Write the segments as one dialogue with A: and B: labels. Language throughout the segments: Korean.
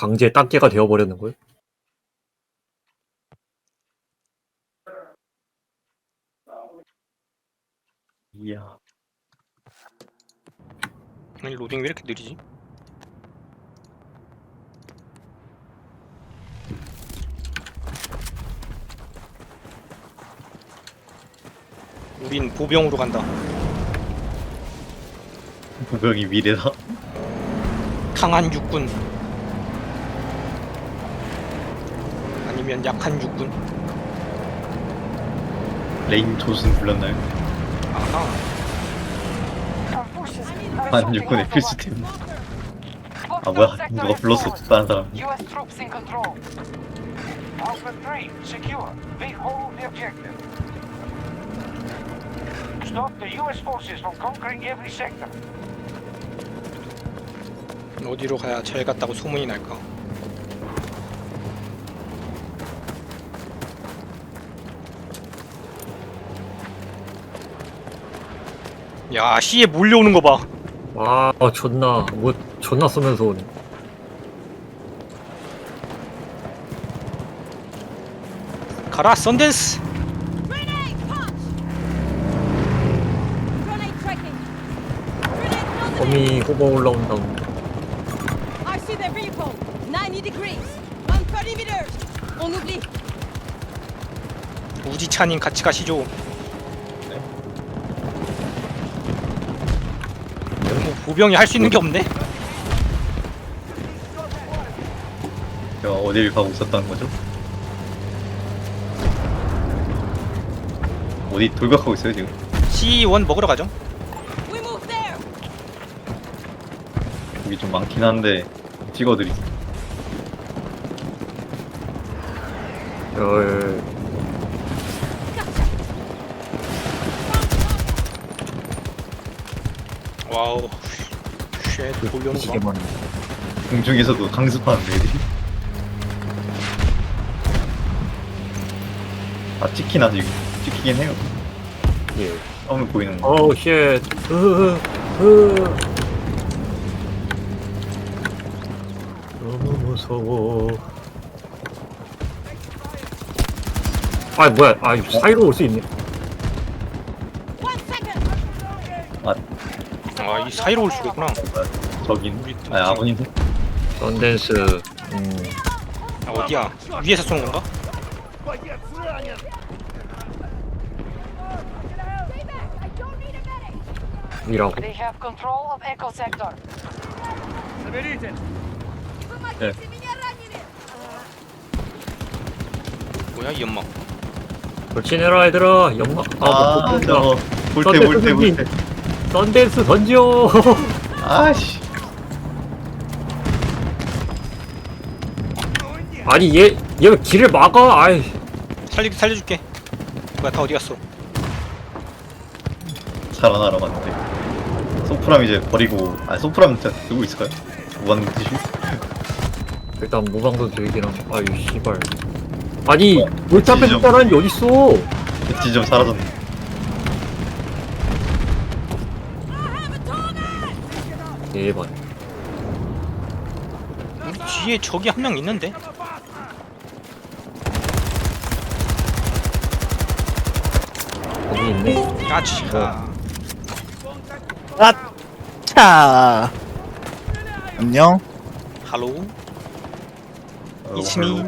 A: 강제 땅개가 되어버렸는 거예요?
B: 이야.
C: 아니 로딩 왜 이렇게 느리지? 우린 보병으로 간다.
B: 무병이 미래다.
C: 강한 육군. 아니면 약한 육군.
B: 레인 조슨 불렀나요?
C: 아하.
B: 한 육군의 필수템. 아 뭐야? 누가 불렀어? 다른 사람.
D: US troops in control. Alpha 3, secure. We hold the objective. Stop the US forces from conquering every sector.
C: 어디로 가야 잘 갔다고 소문이 날까? 야, 시에 몰려오는 거 봐.
A: 와 존나 뭐 존나 쏘면서 오네
C: 가라, 썬댄스.
E: Grenade punch! Grenade tracking! Grenade positive!
A: 범이 호버 올라온다
E: I see their vehicle! 90 degrees! 130 meters! On oublie!
C: 우지차님 같이 가시죠. 보병이 할 수 있는 게 없네.
B: 제가 어디를 가고 있었다는 거죠? 어디 돌격하고 있어요 지금?
C: C1 먹으러 가죠.
E: We move there!
B: 여기 좀 많긴 한데 찍어드리죠.
A: 열
C: 와우. 쉣, 돌려놓은
A: 시계
C: 거.
A: 많네
B: 공중에서도 강습하는데 애들이. 아 찍긴 하지 찍히긴 해요.
A: 예.
B: 처음에 보이는 거.
A: 어우 쉣 으흐 으 너무 무서워 아 뭐야 아 사이로 올 수 있네
E: One second!
B: 아
C: 아, 이 사이로 올 수가 있구나.
B: 저긴
C: 우리
B: 좀아 아버님
A: 썬댄스 음
C: 아, 어디야? 위에서 쏘는 건가?
A: 이라고
D: They have control of Echo Sector.
B: 네.
C: 뭐야, 이 연막.
A: 돌진해라 얘들아 연막
B: 아
A: 아뭐
B: 저거 볼때
A: 선생님.
B: 볼때
A: 썬댄스 던져
B: 아씨
A: 아니 얘 얘가 길을 막아 아이
C: 살리, 살려줄게. 뭐야, 다 어디 갔어?
B: 살아나러 갔는데 소프람 이제 버리고 아 소프람 진짜 들고 있을까요? 무한 뜻이
A: 일단 무방도 들긴 함 아유 씨발 아니
B: 어,
A: 물타 앞에
B: 지점.
A: 사람이 어딨어
B: 엣지 좀 사라졌네
A: 대박
C: 우리 뒤에 저기 한명 있는데?
A: 거기 있네
C: 까치.
F: 차. 안녕.
C: 할로우?
B: 어,
C: 이치미.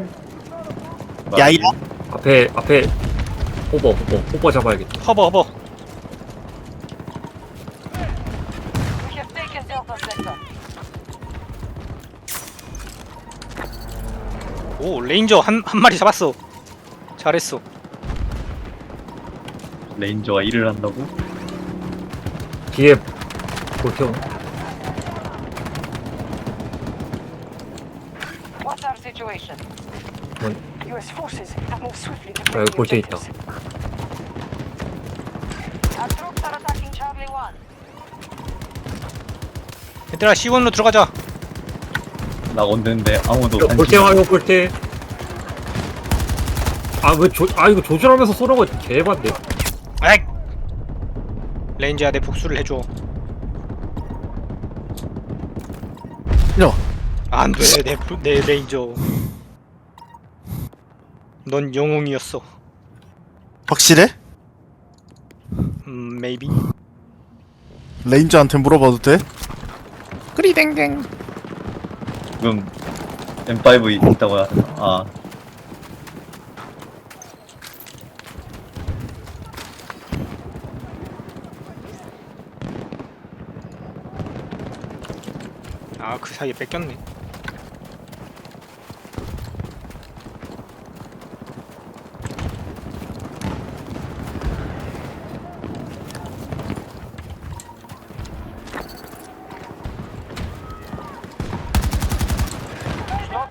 F: 야이야.
A: 앞에 앞에 호버 호버 호버 잡아야겠다
C: 허버, 허버. 오, 레인저 한, 한 마리 잡았어. 잘했어.
B: 레인저가 일을 한다고?
A: 뒤에 볼테오
D: What's our situation?
A: What?
D: US forces have moved swiftly to
A: 아, 여기 볼테 있다
D: objectives. Our troops are attacking Charlie 1.
C: 얘들아, C1로 들어가자.
B: 나 건드는데 아무도
A: 야, 볼테 와요 볼테 아왜 조 아 이거 조준하면서 쏘는 거 개반데
C: 에이! 레인저야, 내 복수를 해줘.
F: 이러.
C: 안돼 내, 부- 내 레이저 넌 영웅이었어
F: 확실해?
C: 음 maybe
F: 레인저한테 물어봐도 돼?
B: 지금 M5 있다고 하 아
C: 아 그 사이에 뺏겼네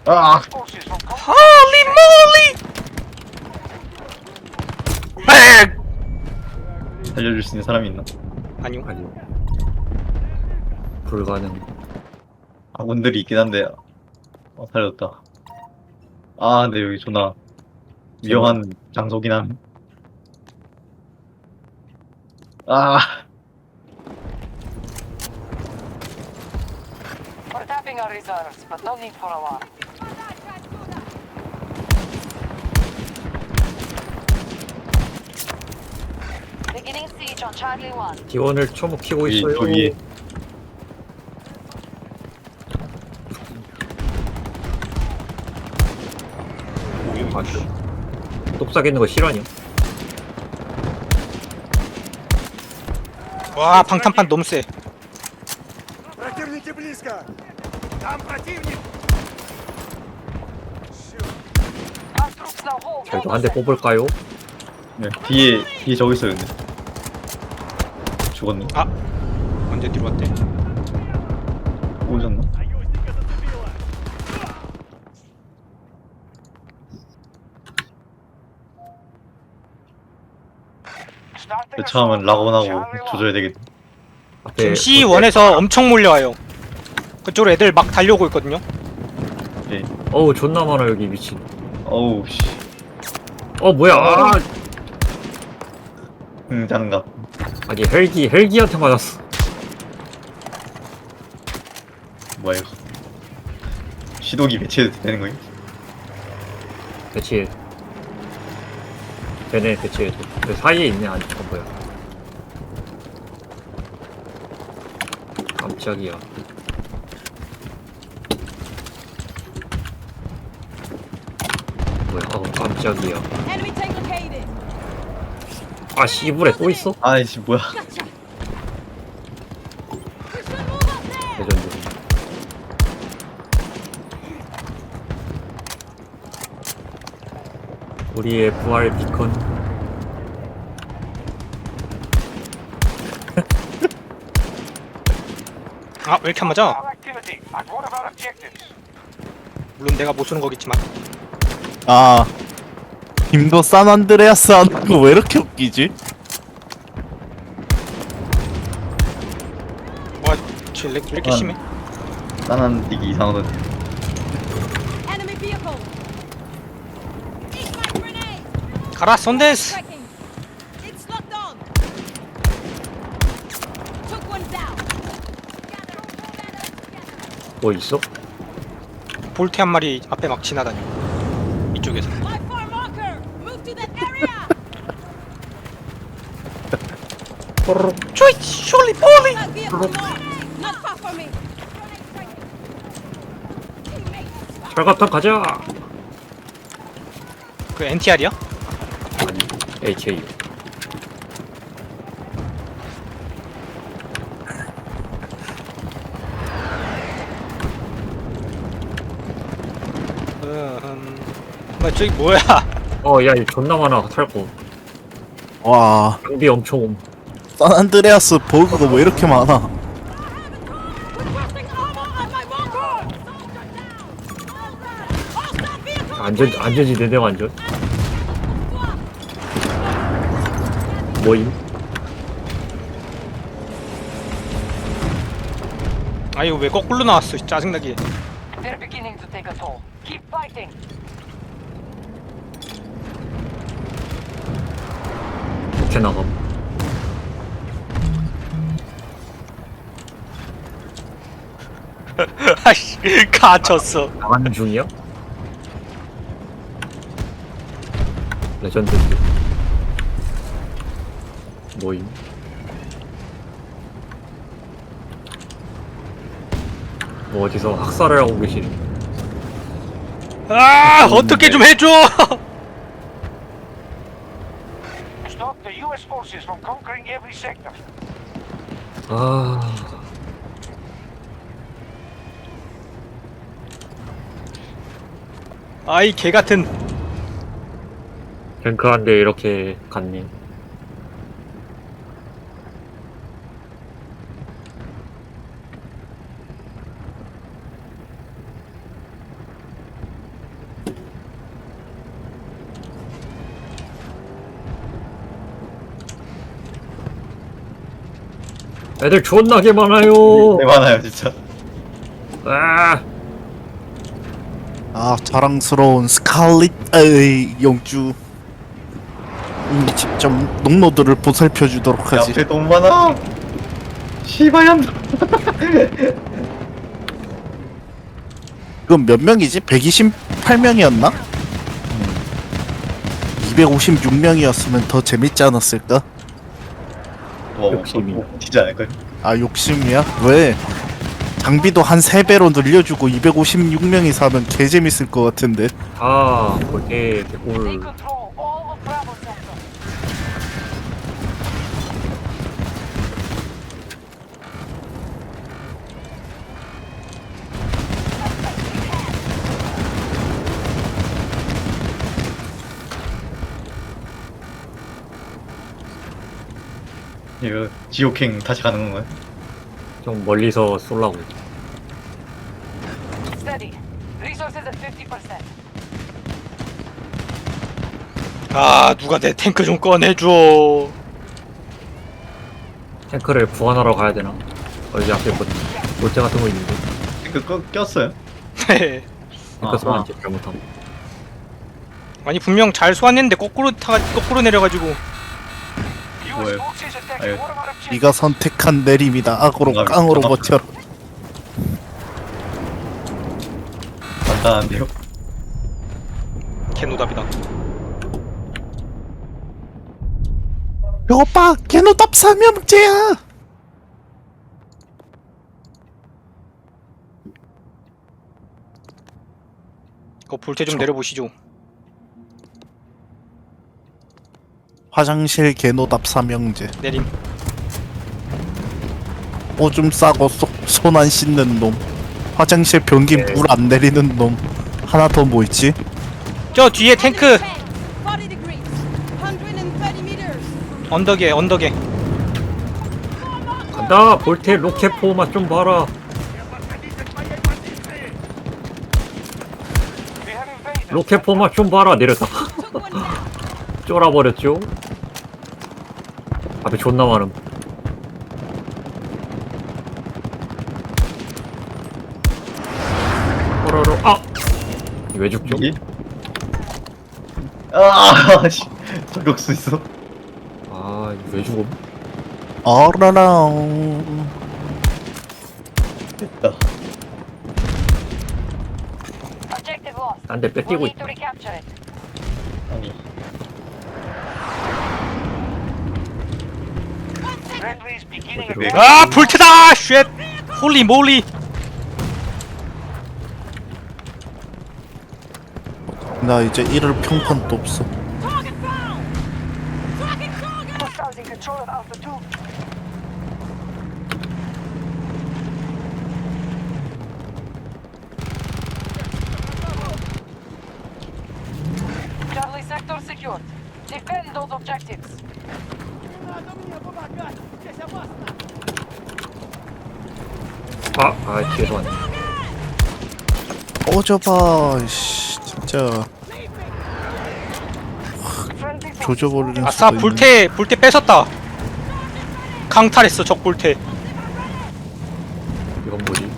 B: 아!
D: Con-
C: 홀리 몰리
B: 살려줄 수 있는 사람이 있나?
C: 아니요
A: 아니요. 불가능.
B: 아군들이 있긴 한데 어, 살렸다. 아 근데 여기 존나 위험한 장소긴 함. 아
G: We're tapping our reserves, but no need for alarm. Beginning siege on Charlie 1.
A: 기원을 처먹히고
B: 여기
A: 있어요.
B: 저 위에
A: 아, 그 똑싹 있는 거 실화냐?
C: 와 방탄판 너무 세
H: Противники близко! Там противник!
G: Our troops now hold.
A: 저희도 한 대 뽑을까요?
B: 네, 뒤에 뒤에 저기 있어요 근데 죽었네.
C: 아 언제 뒤로 왔대
B: 오셨나?
D: Charlie one.
B: 조져야 되겠.
A: 앞에
C: 지금 C1에서 엄청 몰려와요 그쪽으로 애들 막 달려오고 있거든요
B: 네.
A: 어우 존나 많아 여기 미친.
B: 어우 씨.
A: 어 뭐야? 아,
B: 응 장갑.
A: 아니 헬기 헬기한테 맞았어.
B: 뭐야 이거? 시도기 배치해도 되는 거예요?
A: 배치해. 되네 배치해도. 그 사이에 있네 아니 어 뭐야? 깜짝이야. 뭐야? 어 깜짝이야. 아 씨불에 또 있어?
B: 아이씨 뭐야?
E: Gotcha. We should move up there.
A: 레전드. 우리의 부활 비컨.
C: 아왜 이렇게 안 맞아. 물론 내가 못 쏘는 거겠지만
F: 아 김도 산안드레아스 하는 거 왜 이렇게 웃기지?
C: 와 쟤 렉왜 이렇게
B: 아.
C: 심해
B: 짠한 뛰기 이상하던.
E: Enemy vehicle. Eat my grenade.
C: 가라
E: down.
A: 뭐 있어?
C: 볼트 한 마리 앞에 막 지나다녀 이쪽에서. 쪼이 숄리 폴리.
A: 철갑탄 가자.
C: 그 NTR이야?
A: 아니 HA.
C: 음... 뭐 저기 뭐야
A: 어야 이 존나 많아 탈 거.
F: 와
A: 장비 엄청 옴.
F: 산안드레아스 버그가 왜 이렇게 많아.
A: 안전 안전지대네 완전. 뭐임?
C: 아 이거 왜 거꾸로 나왔어 짜증나게
G: They're beginning to take a toll. Keep fighting.
A: 이렇게 나감.
C: 아씨 갇혔어
A: 나가는 중이야? 레전드인데 뭐임? 뭐 어디서 학살을 하고 계시니?
C: 아 어떻게 좀 해줘
D: Stop the US forces from conquering every sector.
A: 아...
C: 아이 개같은
A: 랭크한데 이렇게 갔네 애들 존나게 많아요.
B: 네 많아요 진짜.
A: 아.
F: 아 자랑스러운 스칼릿 에이 영주. 음, 직접 농노들을 보살펴 주도록
B: 야,
F: 하지.
B: 앞에 너무 많아. 시바얀
F: 그건 몇 명이지? 128명이었나? 256명이었으면 더 재밌지 않았을까?
B: 뭐
A: 욕심이.
B: 뭐, 지지 않을까요?
F: 아 욕심이야? 왜? 장비도 한 3배로 늘려주고 256명이서 하면 개 재밌을 것 같은데
A: 아, 그게 개꿀
G: control all of Bravo sector.
B: 이거 지옥행 다시 가는 건가요?
A: 좀 멀리서 쏠라고
G: Steady. Resources at 50%.
C: 아 누가 내 탱크 좀 꺼내줘
A: 탱크를 구하러 가야 되나? 어디 앞에 뭐, 몰대 같은 거 있는데
B: 그 껴, 꼈어요?
C: 네.
A: 탱크
B: 아하.
A: 소환제 잘못함
C: 아니 분명 잘 소환했는데 거꾸로 타 거꾸로 내려가지고
B: 뭐예요? 아유.
F: 네가 선택한 내림이다 악으로
B: 뭔가
F: 깡으로
B: 뭔가-
F: 버텨라
B: 간단한데요?
C: 개노답이다
F: 이거 봐 개노답 삼형제야
C: 그거 볼테 좀 내려보시죠
F: 화장실 개노답 삼형제
C: 내림
F: 오줌 싸고 손 안 씻는 놈 화장실 변기
A: 네.
F: 물 안 내리는 놈 하나 더 뭐 있지?
C: 저 뒤에 탱크
E: Enemy tank, 40 degrees. 130 meters.
C: 언덕에 언덕에
A: 간다 볼테 로켓 포만 좀 봐라. 로켓 포만 좀 봐라 내렸다. 쫄아버렸죠 앞에 존나 많음 어라로 아 왜 죽죠?
B: 이? 아, 씨. 저격 수 있어.
A: 아왜 죽음?
F: 어라랑
B: 됐다.
G: Objective lost.
A: 딴데
G: We'll
A: 뺏기고 있다
G: to recapture it.
B: 아니,
D: Friendlies beginning
A: 어디로?
D: attack.
C: 아 볼테다 쉣 홀리 몰리
F: 나 이제 이럴 평판도 없어
E: Target found. Tracking target.
G: Hostiles in control of Alpha 2. Charlie sector secured. Defend those objectives.
A: 아, 아 뒤에서 왔네.
F: 꺼져봐. 씨 진짜. 조져버리는
C: 아싸
F: 수도 있는
C: 볼테 볼테 뺏었다. 강탈했어 적 볼테
A: 이건 뭐지?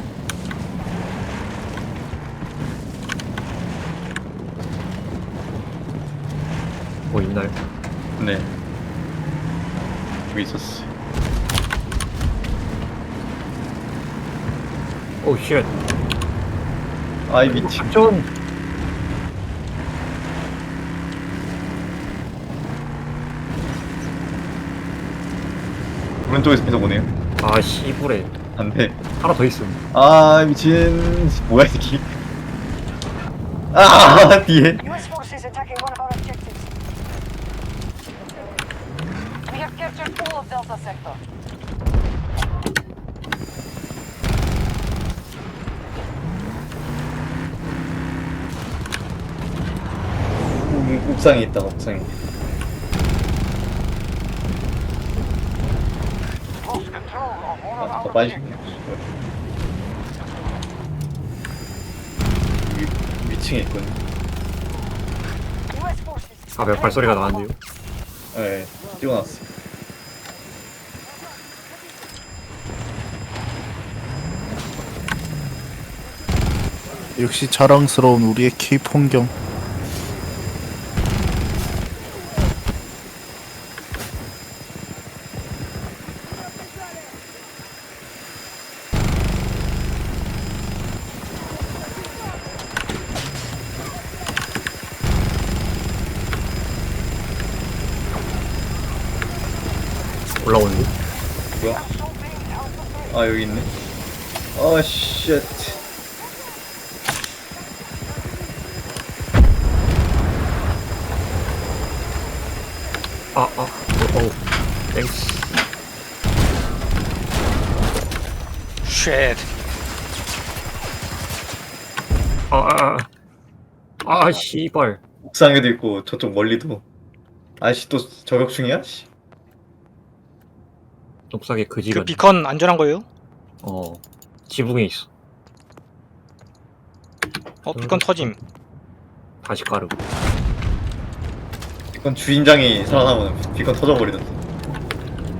A: 뭐 있나요?
B: 네. 여기 있었어.
A: 오 쉣.
B: 아이 미친
A: 작전.
B: 오른쪽에서 계속 오네요
A: 아 씨부레.
B: 안돼
A: 하나 더 있음.
B: 아 미친 뭐야 이 새끼 아 뒤에
G: US forces attacking one of our objectives. We have captured all of Delta Sector.
B: 옥- 옥상에 있다 옥상에 아, 빠지
D: objectives.
B: 위, 위층에 있군.
A: 아, 몇 발소리가 나는데요?
B: 네 찍어놨어
F: 역시 자랑스러운 우리의 K 풍경.
A: 올라오는데?
B: 뭐야 아 여기 있네 아쉣
A: 아, 아, 어우, 땡스.
C: 쉣.
A: 아, 아, 아, 아, 씨발.
B: 옥상에도 있고 저쪽 멀리도 아씨 또 저격 중이야? 씨.
A: 옥상에 그지가.
C: 그 비컨 안전한 거예요?
A: 어, 지붕에 있어.
C: 어 비컨 터짐.
A: 다시 가르고.
B: 이건 주인장이 살아남으면 비컨 터져버리던데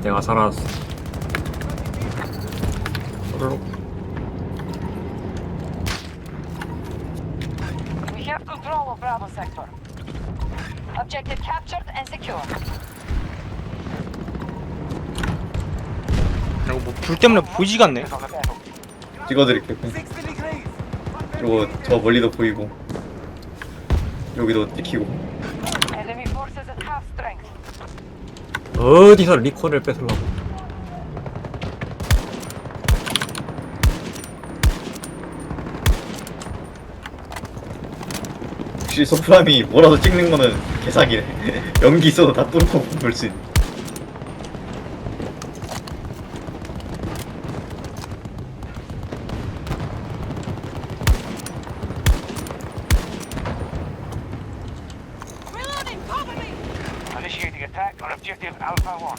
A: 내가 살아났어. 서로
G: We have control of Bravo Sector. Objective captured and secure.
C: 그리고 뭐불 때문에 보이지가 않네.
B: 찍어드릴게요
H: 60 degrees.
B: 그리고 저 멀리도 보이고 여기도 찍히고
A: 어디서 리콘을 뺏으려고.
B: 혹시 소프람이 뭐라도 찍는 거는 개사기네 연기 있어도 다 뚫고 볼 수 있는
D: objective Alpha 1.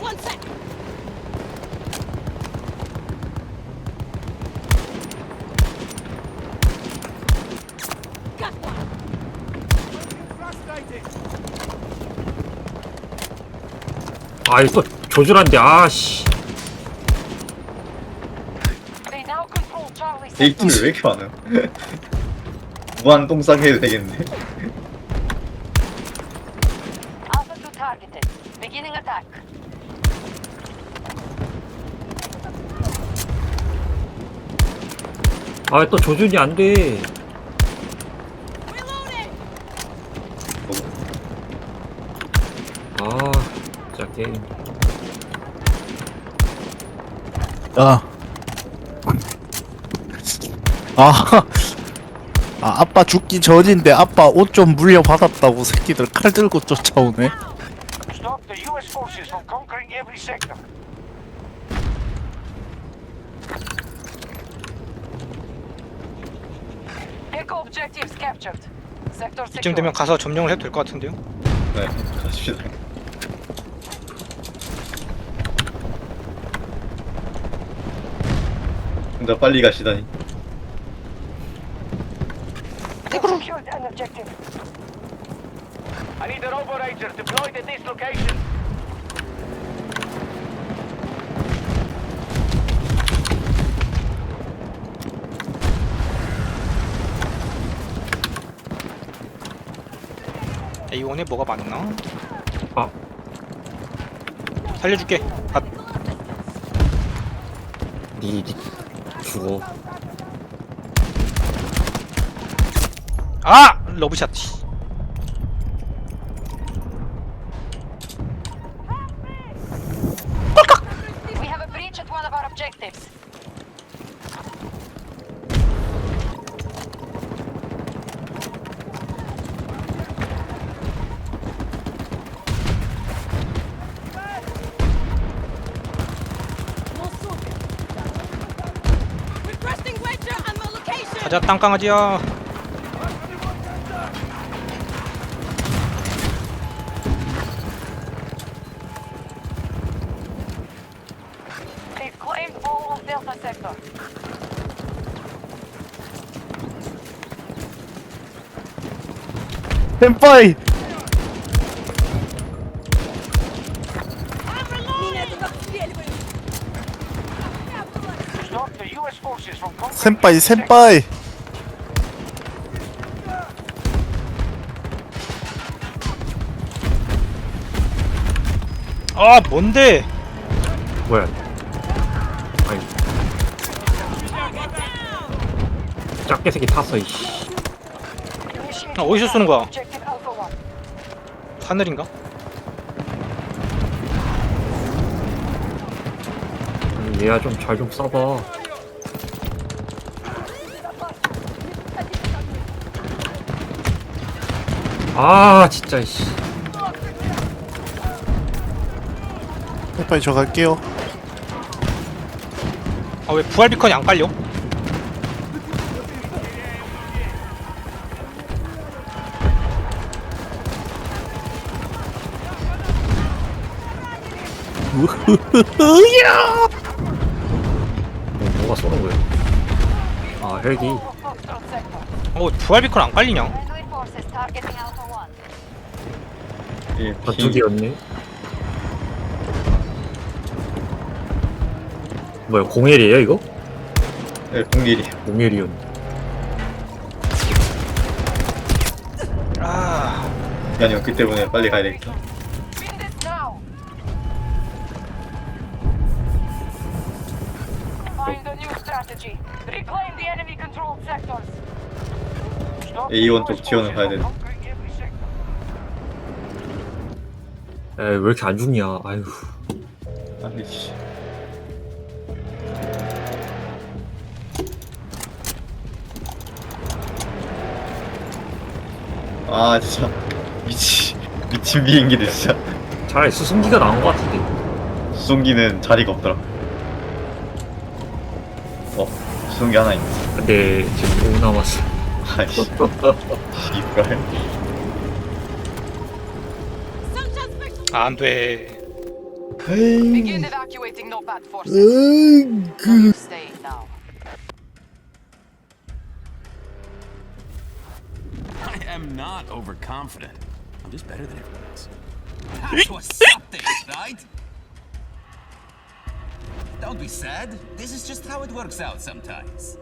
E: One sec! Got one!
A: 아, 이거 조준한데, 아, 씨.
G: They now control Charlie
B: 데이트를. 왜 이렇게 많아요? 무한 똥 싸게 해도 되겠네
G: Alpha 2 targeted. Beginning attack.
A: 아, 또 조준이 안 돼. 아, 진짜 게임.
F: 아. 아. 아, 아빠 죽기 전인데 아빠 옷 좀 물려받았다고 새끼들 칼 들고 쫓아오네.
D: Stop the US forces from conquering every sector.
G: Echo objectives captured. Sector
C: 이쯤. 되면 가서 점령을 해도 될 것 같은데요?
B: 네 가십시다 혼자 빨리 가시다니
G: Secured an objective.
D: I need an operator deployed at this location.
C: A1에 뭐가 맞나?
A: 아,
C: 살려줄게. 아,
A: 니, 니 죽어.
C: 아! 러브샷.
G: We have a breach at one of our objectives.
C: 가자 땅강아지야.
D: Conquering
F: 샘빠이. 샘빠이
C: 아, 뭔데?
A: 뭐야? 아니. 작게 새끼 탔어, 이씨.
C: 아, 어디서 쏘는 거야?
G: Objective Alpha 1.
C: 하늘인가?
A: 아니, 얘야 좀 잘좀 쏴봐. 아, 진짜, 씨.
F: 햄파이 저 갈게요
C: 아, 왜 부활 비컨이 안 깔려?
F: 으야
A: 뭐, 뭐가 쏘는 거야? 아, 헬기.
C: 어, 왜 부활 비컨 안 깔리냐?
G: Friendly forces targeting Alpha 1.
B: 예,
A: 개였네. 뭐야, 01이에요, 이거?
B: 예, 공길이.
A: 01이었네.
C: 아,
B: 아니요, 그 때문에 빨리 가야 되겠다. A1
D: the
B: 쪽 지원을 가야
D: forces
B: 돼.
D: from conquering every sector.
A: 에이, 왜 이렇게 안 죽냐, 아유.
B: 아니, 씨. 아, 진짜. 미치, 미친 비행기들, 진짜.
A: 차라리 수송기가 나은 것 같은데.
B: 수송기는 자리가 없더라. 어, 수송기 하나 있네.
A: 근데 지금 5 남았어.
B: 아이씨. 씨발.
E: Sunshine Spectre!
C: 아, 안 돼.
G: Begin evacuating NOPAD forces. No use staying now.
H: I am not overconfident. I'm just better than everyone else. That's what's something, right? Don't be sad. This is just how it works out sometimes.